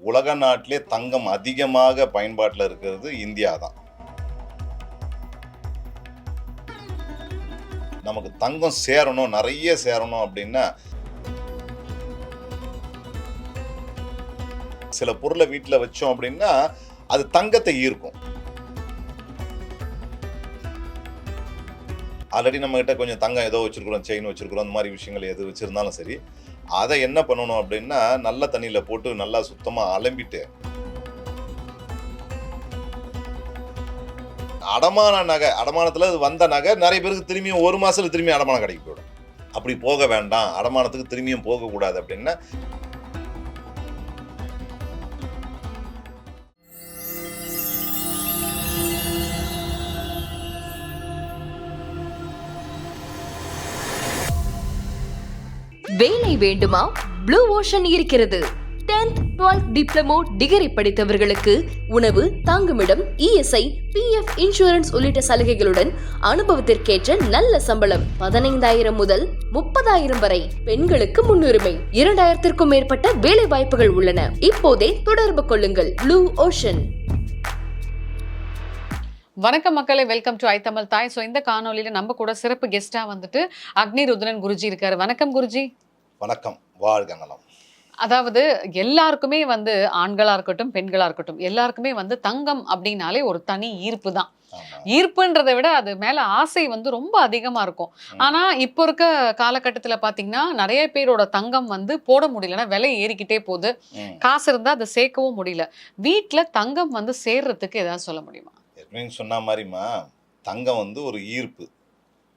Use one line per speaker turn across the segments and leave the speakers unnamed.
உலக நாட்டிலே தங்கம் அதிகமாக பயன்பாட்டில் இருக்கிறது இந்தியா தான். நமக்கு தங்கம் சேரணும் நிறைய சேரணும் அப்படின்னா சில பொருளை வீட்டில் வச்சோம் அப்படின்னா அது தங்கத்தை ஈர்க்கும். ஆல்ரெடி நம்ம கிட்ட கொஞ்சம் தங்கம் ஏதோ வச்சிருக்கிறோம் செயின் வச்சிருக்கிறோம் அந்த மாதிரி விஷயங்கள் எது வச்சிருந்தாலும் சரி. அதை என்ன பண்ணணும் அப்படின்னா நல்ல தண்ணியில் போட்டு நல்லா சுத்தமாக அலம்பிட்டு அடமான நகை அடமானத்தில் வந்த நகை நிறைய பேருக்கு திரும்பியும் ஒரு மாதத்தில் திரும்பியும் அடமானம் கடைக்கு போயிடும். அப்படி போக வேண்டாம். அடமானத்துக்கு திரும்பியும் போகக்கூடாது அப்படின்னா
வேலை வேண்டுமா? ப்ளூ ஓஷன் இருக்கிறது. 10th 12th டிப்ளமோ டிகிரி படித்தவர்களுக்கு உணவு தாங்குமிடம் இஎஸ்ஐ பிஎஃப் இன்சூரன்ஸ் உள்ளிட்ட சலுகைகளுடன் அனுபவத்திற்கேற்ற நல்ல சம்பளம் பதினைந்தாயிரம் முதல் முப்பதாயிரம் வரை பெண்களுக்கு முன்னுரிமை. இரண்டாயிரத்திற்கும் மேற்பட்ட வேலை வாய்ப்புகள் உள்ளன. இப்போதே தொடர்பு கொள்ளுங்கள். ப்ளூ ஓஷன்
வணக்கம் மக்களே வெல்கம் டு ஐ தமிழ் தாய். ஸோ இந்த காணொலியில் நம்ம கூட சிறப்பு கெஸ்ட்டாக வந்துட்டு அக்னி ருத்ரன் குருஜி இருக்காரு. வணக்கம் குருஜி.
வணக்கம் வாழ்க நலம்.
அதாவது எல்லாருக்குமே வந்து ஆண்களா இருக்கட்டும் பெண்களா இருக்கட்டும் எல்லாருக்குமே வந்து தங்கம் அப்படின்னாலே ஒரு தனி ஈர்ப்பு தான். ஈர்ப்புன்றதை விட அது மேல ஆசை வந்து ரொம்ப அதிகமா இருக்கும். ஆனா இப்போ இருக்க காலகட்டத்துல பாத்தீங்கன்னா நிறைய பேரோட தங்கம் வந்து போட முடியலன்னா விலை ஏறிக்கிட்டே போகுது. காசு இருந்தா அதை சேர்க்கவும் முடியல. வீட்ல தங்கம் வந்து சேர்றதுக்கு ஏதாவது சொல்ல முடியுமா?
ஏற்கனவே சொன்ன மாதிரிமா தங்கம் வந்து ஒரு ஈர்ப்பு.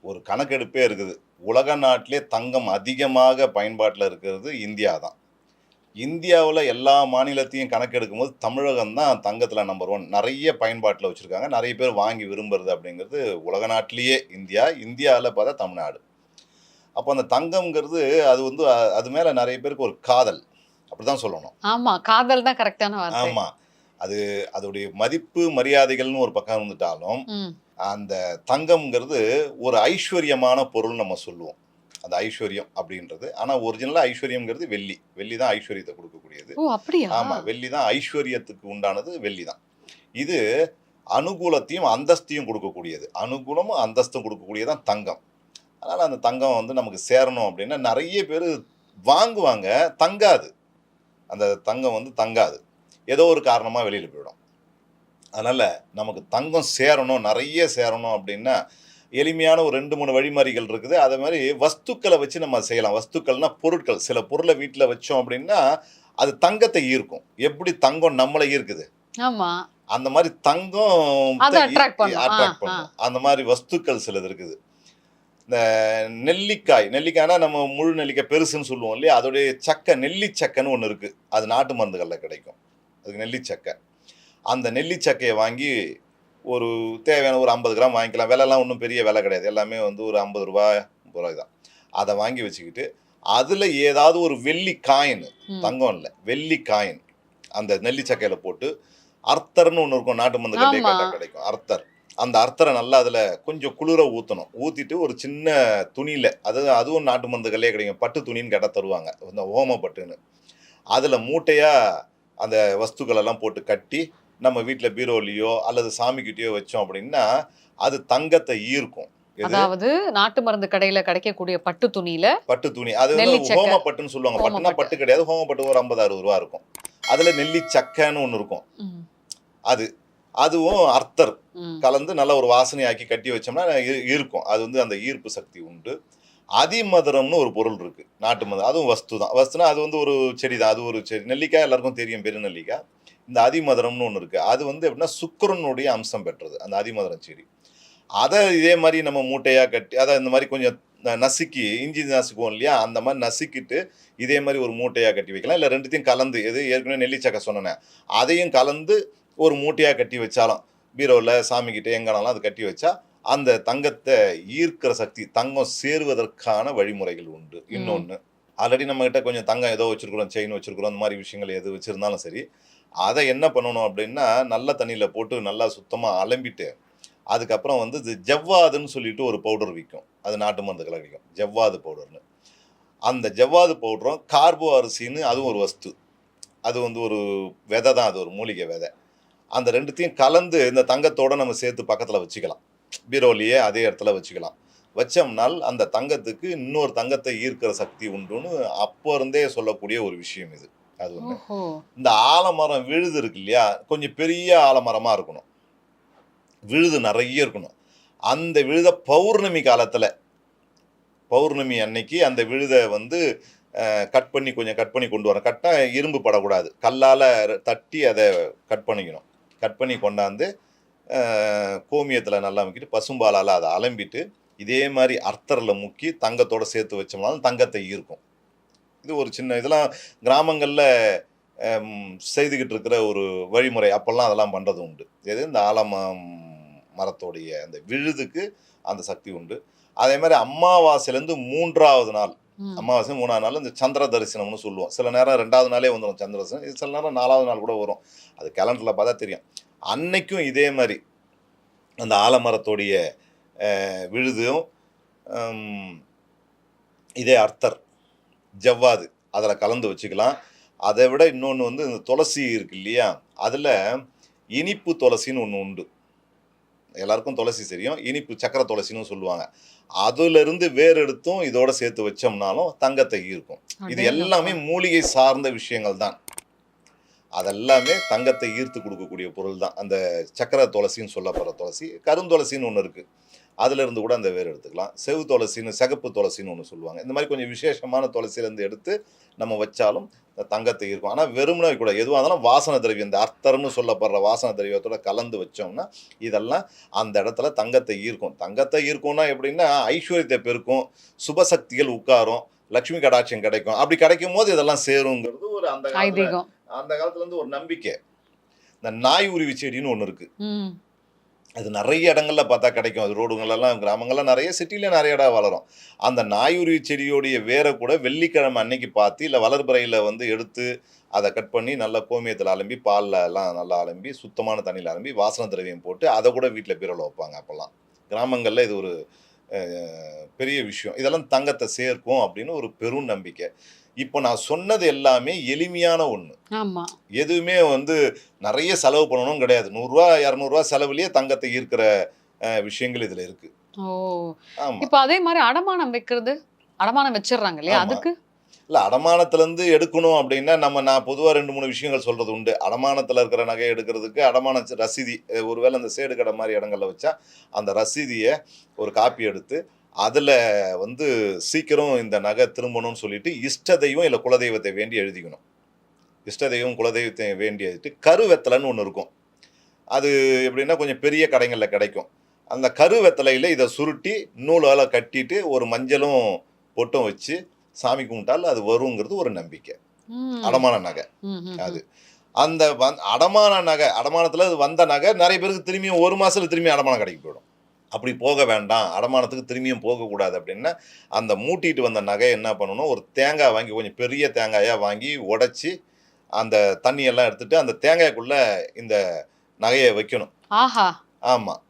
ஒரு கணக்கெடுப்பே இருக்குது. உலக நாட்டிலே தங்கம் அதிகமாக பயன்பாட்டில் இருக்கிறது இந்தியா தான். இந்தியாவில் எல்லா மாநிலத்தையும் கணக்கெடுக்கும் போது தமிழகம் தான் தங்கத்தில் நம்பர் ஒன் நிறைய பயன்பாட்டில் வச்சுருக்காங்க. நிறைய பேர் வாங்கி விரும்புறது அப்படிங்கிறது உலக நாட்டிலேயே இந்தியா இந்தியாவில் பார்த்தா தமிழ்நாடு. அப்போ அந்த தங்கம்ங்கிறது அது வந்து அது மேலே நிறைய பேருக்கு ஒரு காதல். அப்படி தான் சொல்லணும்.
ஆமா காதல் தான் கரெக்டான
ஆமாம் அது அதோடைய மதிப்பு மரியாதைகள்னு ஒரு பக்கம் இருந்துட்டாலும் அந்த தங்கம்ங்கிறது ஒரு ஐஸ்வர்யமான பொருள் நம்ம சொல்லுவோம். அந்த ஐஸ்வர்யம் அப்படின்றது. ஆனால் ஒரிஜினலாக ஐஸ்வர்யம்ங்கிறது வெள்ளி. வெள்ளி தான் ஐஸ்வர்யத்தை கொடுக்கக்கூடியது.
ஓ அப்படியா?
ஆமாம் வெள்ளி தான் ஐஸ்வர்யத்துக்கு உண்டானது வெள்ளி தான். இது அனுகூலத்தையும் அந்தஸ்தையும் கொடுக்கக்கூடியது. அனுகூலமும் அந்தஸ்தும் கொடுக்கக்கூடியதான் தங்கம். அதனால் அந்த தங்கம் வந்து நமக்கு சேரணும் அப்படின்னா நிறைய பேர் வாங்குவாங்க தங்காது. அந்த தங்கம் வந்து தங்காது. ஏதோ ஒரு காரணமாக வெளியில் போயிடும். அதனால் நமக்கு தங்கம் சேரணும் நிறைய சேரணும் அப்படின்னா எளிமையான ஒரு ரெண்டு மூணு வழிமுறைகள் இருக்குது. அதே மாதிரி வஸ்துக்களை வச்சு நம்ம செய்யலாம். வஸ்துக்கள்னா பொருட்கள். சில பொருளை வீட்டில் வச்சோம் அப்படின்னா அது தங்கத்தை ஈர்க்கும். எப்படி தங்கம் நம்மளை ஈர்க்குது?
ஆமா.
அந்த மாதிரி தங்கம் அட்ராக்ட். பண்ணும். அந்த மாதிரி வஸ்துக்கள் சிலது இருக்குது. இந்த நெல்லிக்காய் நெல்லிக்காய்னா நம்ம முழு நெல்லிக்காய் பெருசுன்னு சொல்லுவோம் இல்லையா? அதோடைய சக்கை நெல்லி சக்கைன்னு ஒன்று இருக்குது அது நாட்டு மருந்துகளில் கிடைக்கும். அதுக்கு நெல்லி சக்கை அந்த நெல்லி சக்கையை வாங்கி ஒரு தேவையான ஒரு ஐம்பது கிராம் வாங்கிக்கலாம். விலைலாம் ஒன்றும் பெரிய விலை கிடையாது. எல்லாமே வந்து ஒரு ஐம்பது ரூபாய் முப்பது ரூபாய் தான். அதை வாங்கி வச்சுக்கிட்டு அதில் ஏதாவது ஒரு வெள்ளி காயின். தங்கம் இல்லை வெள்ளி காயின் அந்த நெல்லி சக்கையில் போட்டு அர்த்தர்னு ஒன்று இருக்கும். நாட்டு மருந்து. கேட்டா கிடைக்கும். அர்த்தர். அந்த அர்த்தரை நல்லா அதில் கொஞ்சம் குளிர ஊற்றணும் ஊற்றிட்டு ஒரு சின்ன துணியில் அது அதுவும் நாட்டு மருந்து கல்லே கிடைக்கும். பட்டு துணின்னு கேட்டால் தருவாங்க. இந்த ஓம பட்டுன்னு அதில் மூட்டையாக அந்த வஸ்துக்கள் எல்லாம் போட்டு கட்டி நம்ம வீட்டில் பீரோலையோ அல்லது சாமிக்கிட்டேயோ வச்சோம் அப்படின்னா அது தங்கத்தை ஈர்க்கும்.
அதாவது நாட்டு மருந்து கடையில கிடைக்கக்கூடிய பட்டு துணியில
பட்டு துணி. அது வந்து. ஹோம பட்டுன்னு சொல்லுவாங்க. பட்டுனா
பட்டு.
கிடையாது. ஹோம பட்டு ஒரு ஐம்பது அறுபது ரூபா இருக்கும். அதுல நெல்லி சக்கைன்னு ஒன்று இருக்கும் அது அதுவும் அர்த்தர். கலந்து நல்ல ஒரு வாசனையாக்கி கட்டி வச்சோம்னா இருக்கும் அது வந்து அந்த ஈர்ப்பு சக்தி உண்டு. அதிமதுரம்னு ஒரு பொருள் இருக்கு. நாட்டு மதுரம் அதுவும் வஸ்து தான். வஸ்துனா அது வந்து ஒரு செடி தான் அது ஒரு செடி நெல்லிக்காய் எல்லாருக்கும் தெரியும். பெரு நெல்லிக்காய் இந்த அதிமதுரம்னு ஒன்று இருக்கு. அது வந்து எப்படின்னா சுக்கிரனுடைய அம்சம் பெற்றது அந்த அதிமதுரம் செடி அதை இதே மாதிரி நம்ம மூட்டையாக கட்டி அதை இந்த மாதிரி கொஞ்சம் நசுக்கி இஞ்சி நசுக்குவோம் இல்லையா? அந்த மாதிரி நசுக்கிட்டு இதே மாதிரி ஒரு மூட்டையாக கட்டி வைக்கலாம். இல்லை ரெண்டுத்தையும் கலந்து எது ஏற்கனவே நெல்லிச்சக்கை சொன்னேன் அதையும் கலந்து ஒரு மூட்டையாக கட்டி வச்சாலும் பீரோவில் சாமிக்கிட்ட எங்கனாலும் அது கட்டி வச்சா அந்த தங்கத்தை ஈர்க்கிற சக்தி தங்கம் சேருவதற்கான வழிமுறைகள் உண்டு. இன்னொன்று ஆல்ரெடி நம்ம கிட்ட கொஞ்சம் தங்கம் ஏதோ வச்சிருக்கிறோம் செயின் வச்சிருக்கிறோம் அந்த மாதிரி விஷயங்கள் எது வச்சிருந்தாலும் சரி அதை என்ன பண்ணணும் அப்படின்னா நல்ல தண்ணியில் போட்டு நல்லா சுத்தமாக அலம்பிட்டு அதுக்கப்புறம் வந்து இது ஜவ்வாதுன்னு சொல்லிட்டு ஒரு பவுடர் விற்கும். அது நாட்டு மருந்து விற்கும். ஜவ்வாது பவுடர்னு. அந்த ஜவ்வாது பவுடரும் கார்போ அரிசின்னு அதுவும் ஒரு வஸ்து. அது வந்து ஒரு விதை தான். அது ஒரு மூலிகை விதை. அந்த ரெண்டுத்தையும் கலந்து இந்த தங்கத்தோடு நம்ம சேர்த்து பக்கத்தில் வச்சுக்கலாம். பீரோலியே அதே இடத்துல வச்சுக்கலாம். வச்சோம்னால் அந்த தங்கத்துக்கு இன்னொரு தங்கத்தை ஈர்க்கிற சக்தி உண்டுன்னு அப்போ இருந்தே சொல்லக்கூடிய ஒரு விஷயம் இது. அது ஒன்று இந்த ஆலமரம் விழுது இருக்கு இல்லையா? கொஞ்சம் பெரிய ஆலமரமாக இருக்கணும். விழுது நிறைய இருக்கணும். அந்த விழுத பௌர்ணமி காலத்தில் பௌர்ணமி அன்னைக்கு அந்த விழுதை வந்து கட் பண்ணி கொஞ்சம் கட் பண்ணி கொண்டு வரணும். கட்டா இரும்பு படக்கூடாது. கல்லால் தட்டி அதை கட் பண்ணிக்கணும். கட் பண்ணி கொண்டாந்து கோமியத்தில் நல்லா முக்கிட்டு பசும்பாலால் அதை அலம்பிட்டு இதே மாதிரி அர்த்தரில் முக்கி தங்கத்தோட சேர்த்து வச்சோம்னாலும் தங்கத்தை ஈர்க்கும். இது ஒரு சின்ன இதெல்லாம் கிராமங்களில் செய்துக்கிட்டு இருக்கிற ஒரு வழிமுறை. அப்போல்லாம் அதெல்லாம் பண்ணுறது உண்டு. எது இந்த ஆலமரம் மரத்தோடைய அந்த விழுதுக்கு அந்த சக்தி உண்டு. அதே மாதிரி அமாவாசையிலேருந்து மூன்றாவது நாள். அமாவாசை மூணாவது நாள் இந்த சந்திர தரிசனம்னு சொல்லுவோம். சில நேரம் ரெண்டாவது நாளே வந்துடும் சந்திர தரிசனம். சில நேரம் நாலாவது நாள் கூட வரும். அது கேலண்டரில் பார்த்தா தெரியும். அன்னைக்கும் இதே மாதிரி அந்த ஆலமரத்தோடைய விழுதும் இதே அர்த்தர். ஜவ்வாது. அதில் கலந்து வச்சுக்கலாம். அதை விட இன்னொன்று வந்து இந்த துளசி இருக்கு இல்லையா? அதில் இனிப்பு துளசின்னு ஒன்று உண்டு. எல்லாருக்கும் துளசி தெரியும். இனிப்பு சக்கரை துளசின்னு சொல்லுவாங்க. அதுலேருந்து வேர் எடுத்தும் இதோட சேர்த்து வச்சோம்னாலும் தங்கத்தை ஈர்க்கும். இது. எல்லாமே மூலிகை சார்ந்த விஷயங்கள் தான். அதெல்லாமே தங்கத்தை ஈர்த்து கொடுக்கக்கூடிய பொருள் தான். அந்த சக்கரை துளசின்னு சொல்லப்படுற துளசி கருந்துளசின்னு ஒன்று இருக்குது அதுல இருந்து கூட அந்த வேர் எடுத்துக்கலாம். செவு துளசின்னு சிகப்பு துளசின்னு ஒன்று சொல்லுவாங்க. இந்த மாதிரி கொஞ்சம் விசேஷமான துளசியிலேருந்து எடுத்து நம்ம வச்சாலும் தங்கத்தை ஈர்க்கும். ஆனால் வெறுமனே கூட எதுவாக இருந்தாலும் வாசனை திரவியம் இந்த அர்த்தர்னு சொல்லப்படுற வாசனை திரவியத்தோட கலந்து வச்சோம்னா இதெல்லாம் அந்த இடத்துல தங்கத்தை ஈர்க்கும். தங்கத்தை ஈர்க்கும்னா எப்படின்னா ஐஸ்வர்யத்தை பெருக்கும் சுபசக்திகள் உட்காரும் லக்ஷ்மி கடாட்சியம் கிடைக்கும். அப்படி கிடைக்கும் போது இதெல்லாம் சேருங்கிறது ஒரு அந்த அந்த காலத்துல இருந்து ஒரு நம்பிக்கை. இந்த நாய் உருவி செடின்னு ஒன்று இருக்கு. அது நிறைய இடங்களில் பார்த்தா கிடைக்கும். அது ரோடுங்களெல்லாம் கிராமங்கள்லாம் நிறைய சிட்டில நிறைய இடம் வளரும். அந்த நாயுருவி செடியோடைய வேரை கூட வெள்ளிக்கிழமை அன்னைக்கு பார்த்து இல்லை வளர்பிறையில் வந்து எடுத்து அதை கட் பண்ணி நல்லா கோமியத்தில் அலம்பி பாலில் எல்லாம் நல்லா அலம்பி சுத்தமான தண்ணியில் அலம்பி வாசன திரவியம் போட்டு அதை கூட வீட்டில் பீரல் வைப்பாங்க அப்போல்லாம். கிராமங்களில் இது ஒரு பெரிய விஷயம். இதெல்லாம் தங்கத்தை சேர்க்கும் அப்படின்னு ஒரு பெரும் நம்பிக்கை. இப்போ நான் சொன்னது எல்லாமே எளிமையான ஒன்று
ஆமா.
எதுவுமே வந்து நிறைய செலவு பண்ணணும் கிடையாது. நூறுரூவா இரநூறுவா செலவுலயே தங்கத்தை ஈர்க்கிற விஷயங்கள் இதில் இருக்கு.
இப்ப அதே மாதிரி அடமானம் வைக்கிறது அடமானம் வச்சிடுறாங்க இல்லையா. அதுக்கு?
இல்லை அடமானத்துலேருந்து எடுக்கணும் அப்படின்னா நம்ம நான் பொதுவாக ரெண்டு மூணு விஷயங்கள் சொல்கிறது உண்டு. அடமானத்தில் இருக்கிற நகையை எடுக்கிறதுக்கு அடமான ரசீதி ஒருவேளை அந்த சேடு கடை மாதிரி இடங்கள்ல வச்சா அந்த ரசீதியை ஒரு காப்பி எடுத்து அதில் வந்து சீக்கிரம் இந்த நகை திரும்பணும்னு சொல்லிட்டு இஷ்ட தெய்வம் இல்லை குலதெய்வத்தை வேண்டி எழுதிக்கணும். இஷ்ட தெய்வம் குலதெய்வத்தை வேண்டி எழுதிட்டு கருவெத்தலைன்னு ஒன்று இருக்கும். அது எப்படின்னா கொஞ்சம் பெரிய கடைகளில் கிடைக்கும். அந்த கருவெத்தலையில் இதை சுருட்டி நூலால் கட்டிட்டு ஒரு மஞ்சளும் பொட்டும் வச்சு சாமி கும்பிட்டால் அது வருங்கிறது ஒரு நம்பிக்கை. அடமான நகை. அது. அந்த வந் அடமான நகை அடமானத்தில் அது வந்த நகை நிறைய பேருக்கு திரும்பியும் ஒரு மாசத்துல திரும்பி அடமான கடைக்கு போயிடும். அப்படி போக வேண்டாம் அடமானத்துக்கு திரும்பியும் போகக்கூடாது அப்படின்னா அந்த மூட்டிட்டு வந்த நகை என்ன பண்ணணும் ஒரு தேங்காய் வாங்கி கொஞ்சம் பெரிய தேங்காயாக வாங்கி உடைச்சி அந்த தண்ணியெல்லாம் எடுத்துட்டு அந்த தேங்காய்க்குள்ளே இந்த நகையை வைக்கணும்.
ஆஹா.
ஆமாம்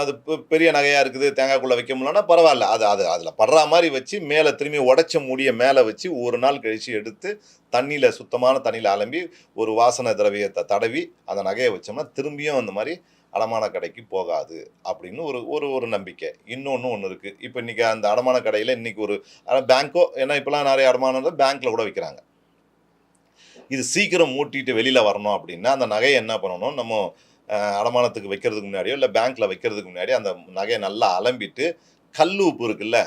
அது பெரிய நகையாக இருக்குது தேங்காய்க்குள்ளே வைக்க முடியலன்னா பரவாயில்ல. அது அது அதில் படுற மாதிரி வச்சு மேலே திரும்பி உடைச்ச முடிய மேலே வச்சு ஒரு நாள் கழித்து எடுத்து தண்ணியில் சுத்தமான தண்ணியில் அலம்பி ஒரு வாசனை திரவியத்தை தடவி அந்த நகையை வச்சோம்னா திரும்பியும் அந்த மாதிரி அடமான கடைக்கு போகாது அப்படின்னு ஒரு ஒரு ஒரு நம்பிக்கை. இன்னொன்று ஒன்று இருக்குது இப்போ இன்றைக்கி அந்த அடமான கடையில் இன்றைக்கி ஒரு பேங்க்கோ ஏன்னா இப்போலாம் நிறைய அடமானம் பேங்க்கில் கூட விற்கிறாங்க இது சீக்கிரம் மூட்டிட்டு வெளியில் வரணும் அப்படின்னா அந்த நகையை என்ன பண்ணணும்? நம்ம அடமானத்துக்கு வைக்கிறதுக்கு முன்னாடியோ இல்லை பேங்க்கில் வைக்கிறதுக்கு முன்னாடி அந்த நகையை நல்லா அலம்பிட்டு கல் உப்பு இருக்குல்ல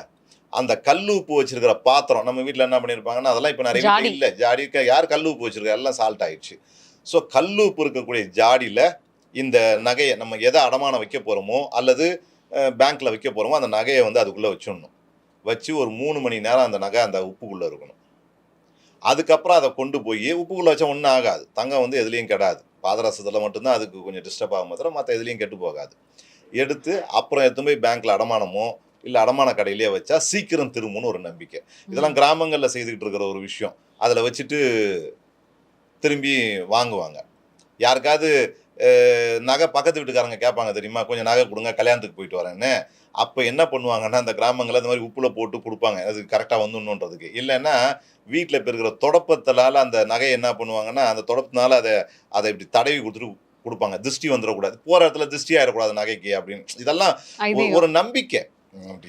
அந்த கல் உப்பு வச்சிருக்கிற பாத்திரம் நம்ம வீட்டில் என்ன பண்ணியிருப்பாங்கன்னா அதெல்லாம் இப்போ நிறைய இல்லை ஜாடி யார் கல் உப்பு வச்சிருக்கா? எல்லாம் சால்ட் ஆயிடுச்சு. ஸோ கல் உப்பு இருக்கக்கூடிய ஜாடியில் இந்த நகையை நம்ம எதை அடமானம் வைக்க போகிறோமோ அல்லது பேங்க்கில் வைக்க போகிறோமோ அந்த நகையை வந்து அதுக்குள்ளே வச்சிடணும். வச்சு ஒரு மூணு மணி நேரம் அந்த நகை அந்த உப்புக்குள்ளே இருக்கணும். அதுக்கப்புறம் அதை கொண்டு போய் உப்புக்குள்ளே வச்சா ஒன்றும் ஆகாது. தங்கம் வந்து எதுலேயும் கெடாது. பாதரசத்தில் மட்டும்தான் அதுக்கு கொஞ்சம் டிஸ்டர்ப் ஆகும் தவிர மற்ற எதுலேயும் கெட்டு போகாது. எடுத்து அப்புறம் எடுத்து போய் பேங்க்கில் அடமானமோ இல்லை அடமான கடையிலேயே வச்சா சீக்கிரம் திரும்பும்னு ஒரு நம்பிக்கை. இதெல்லாம் கிராமங்களில் செய்துக்கிட்டு இருக்கிற ஒரு விஷயம். அதில் வச்சுட்டு திரும்பி வாங்குவாங்க. யாருக்காவது நகை பக்கத்து வீட்டுக்காரங்க கேட்பாங்க தெரியுமா? கொஞ்சம் நகை கொடுங்க கல்யாணத்துக்கு போயிட்டு வரேன்னு. அப்போ என்ன பண்ணுவாங்கன்னா அந்த கிராமங்களில் இந்த மாதிரி உப்புல போட்டு கொடுப்பாங்க. அது கரெக்டாக வந்துடணுன்றதுக்கு. இல்லைன்னா வீட்டில் இப்போ இருக்கிற தொடப்பத்தினால அந்த நகையை என்ன பண்ணுவாங்கன்னா அந்த தொடப்பத்தினால அதை அதை இப்படி தடவி கொடுத்துட்டு கொடுப்பாங்க. திருஷ்டி வந்துடக்கூடாது. போகிற இடத்துல திருஷ்டி ஆயிடக்கூடாது நகைக்கு அப்படின்னு. இதெல்லாம் ஒரு- நம்பிக்கை.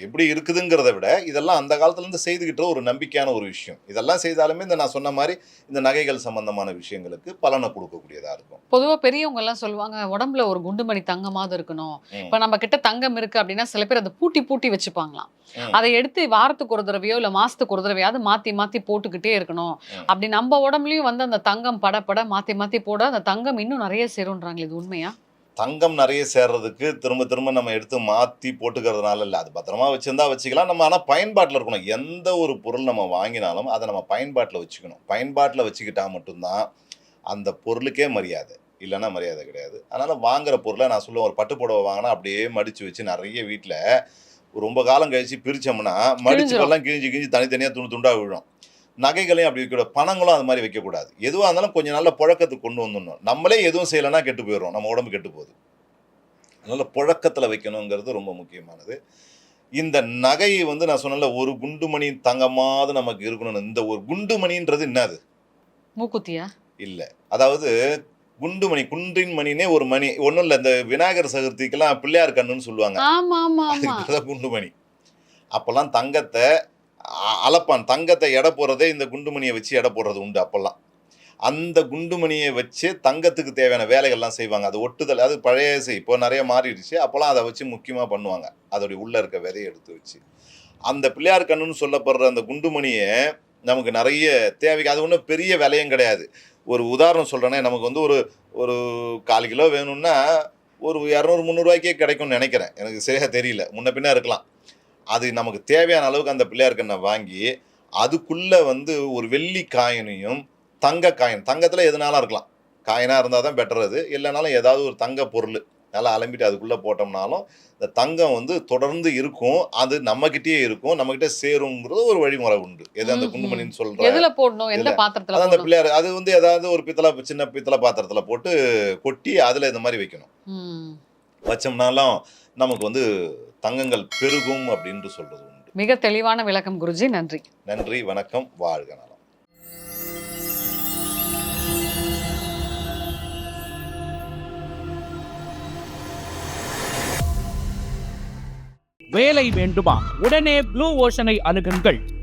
எப்படி இருக்குதுங்கிறத விட இதெல்லாம் அந்த காலத்துல இருந்து செய்துகிட்ட ஒரு நம்பிக்கையான ஒரு விஷயம் இதெல்லாம் செய்தாலுமே இந்த நான் சொன்ன மாதிரி இந்த நகைகள் சம்பந்தமான விஷயங்களுக்கு பலனை கொடுக்கக்கூடியதா இருக்கும்
பொதுவா பெரியவங்க எல்லாம் சொல்லுவாங்க உடம்புல ஒரு குண்டுமணி தங்கமாவது இருக்கணும். இப்ப நம்ம கிட்ட தங்கம் இருக்கு அப்படின்னா சில பேர் அதை பூட்டி பூட்டி வச்சுப்பாங்களாம். அதை எடுத்து வாரத்துக்கு ஒரு தடவையோ இல்ல மாசத்துக்கு ஒரு தடவையாவது மாத்தி மாத்தி போட்டுக்கிட்டே இருக்கணும். அப்படி நம்ம உடம்புலயும் வந்து அந்த தங்கம் பட பட மாத்தி மாத்தி போட அந்த தங்கம் இன்னும் நிறைய சேரும்ன்றாங்களே இது உண்மையா
தங்கம் நிறைய சேர்றதுக்கு திரும்ப திரும்ப நம்ம எடுத்து மாற்றி போட்டுக்கிறதுனால இல்லை. அது பத்திரமா வச்சிருந்தா வச்சுக்கலாம். நம்ம ஆனால் பயன்பாட்டில் இருக்கணும். எந்த ஒரு பொருள் நம்ம வாங்கினாலும் அதை நம்ம பயன்பாட்டில் வச்சுக்கணும். பயன்பாட்டில் வச்சுக்கிட்டா மட்டும்தான் அந்த பொருளுக்கே மரியாதை. இல்லைன்னா மரியாதை கிடையாது. அதனால் வாங்குற பொருளை நான் சொல்லுவேன். ஒரு பட்டு புடவை வாங்கினா அப்படியே மடித்து வச்சு நிறைய வீட்டில் ரொம்ப காலம் கழிச்சு பிரிச்சோம்னா மடிச்சு. எல்லாம் கிழிஞ்சு கிழிஞ்சு தனித்தனியாக துண்டு துண்டாக விழும். நகைகளையும் அப்படி வைக்கக்கூடாது பணங்களும் அது மாதிரி வைக்கக்கூடாது. எதுவாக இருந்தாலும் கொஞ்சம் நாள்ல புழக்கத்துக்கு கொண்டு வந்துடணும். நம்மளே எதுவும் செய்யலைன்னா கெட்டு போயிடும் நம்ம உடம்பு கெட்டு போகுது. அதனால புழக்கத்தில் வைக்கணுங்கிறது ரொம்ப முக்கியமானது. இந்த நகை வந்து நான் சொன்னல ஒரு குண்டுமணி தங்கமாவது நமக்கு இருக்கணும்னு. இந்த ஒரு குண்டுமணின்றது என்னது?
மூக்குத்தியா?
இல்லை. அதாவது குண்டுமணி குன்றின் மணினே ஒரு மணி. ஒன்றும் இல்லை இந்த விநாயகர் சதுர்த்திக்கெல்லாம் பிள்ளையார் கண்ணுன்னு சொல்லுவாங்க. அதுக்கு குண்டுமணி. அப்போல்லாம் தங்கத்தை அலப்பான். அளப்பான் தங்கத்தை எடை போடுறதே இந்த குண்டுமணியை வச்சு எடை போடுறது உண்டு அப்போல்லாம். அந்த குண்டுமணியை வச்சு தங்கத்துக்கு தேவையான வேலைகள்லாம் செய்வாங்க. அது ஒட்டுதல் அது பழைய செய் இப்போ நிறைய மாறிடுச்சு. அப்போல்லாம் அதை வச்சு முக்கியமாக பண்ணுவாங்க. அதோடைய உள்ளே இருக்க விதையை எடுத்து வச்சு. அந்த பிள்ளையார் கண்ணுன்னு சொல்லப்படுற அந்த குண்டுமணியை நமக்கு நிறைய தேவைக்கு அது ஒன்றும் பெரிய விலையும் கிடையாது. ஒரு உதாரணம் சொல்கிறேன்னா நமக்கு வந்து ஒரு ஒரு கால் கிலோ வேணும்னா ஒரு இரநூறு முந்நூறுவாய்க்கே கிடைக்கும்னு நினைக்கிறேன். எனக்கு சரியாக தெரியல. முன்ன பின்னே இருக்கலாம். அது நமக்கு தேவையான அளவுக்கு அந்த பிள்ளையார் கண்ணை வாங்கி அதுக்குள்ளே வந்து ஒரு வெள்ளி காயினையும் தங்க காயின் தங்கத்தில் எதுனாலும் இருக்கலாம். காயினாக இருந்தால் தான் பெட்டர் அது. இல்லைனாலும் ஏதாவது ஒரு தங்க பொருள் நல்லா அலம்பிட்டு அதுக்குள்ளே போட்டோம்னாலும் இந்த தங்கம் வந்து தொடர்ந்து இருக்கும். அது நம்மக்கிட்டேயே இருக்கும். நம்மக்கிட்ட சேருங்கிறது ஒரு வழிமுறை உண்டு. எது அந்த. குண்டுமணின்னு சொல்கிற
எதுல போடணும்? எந்த. பாத்திரத்துல
அது அந்த பிள்ளையார் அது வந்து ஏதாவது ஒரு பித்தளை சின்ன பித்தளை பாத்திரத்தில் போட்டு கொட்டி அதில் இந்த மாதிரி வைக்கணும். வச்சோம்னாலும் நமக்கு வந்து தங்கங்கள் பெருகும் அப்படின்ட்டு சொல்றது உண்டு.
மிக தெளிவான விளக்கம் குருஜி. நன்றி.
நன்றி வணக்கம் வாழ்க நலம்.
வேலை வேண்டுமா? உடனே ப்ளூ ஓஷனை அணுகுங்கள்.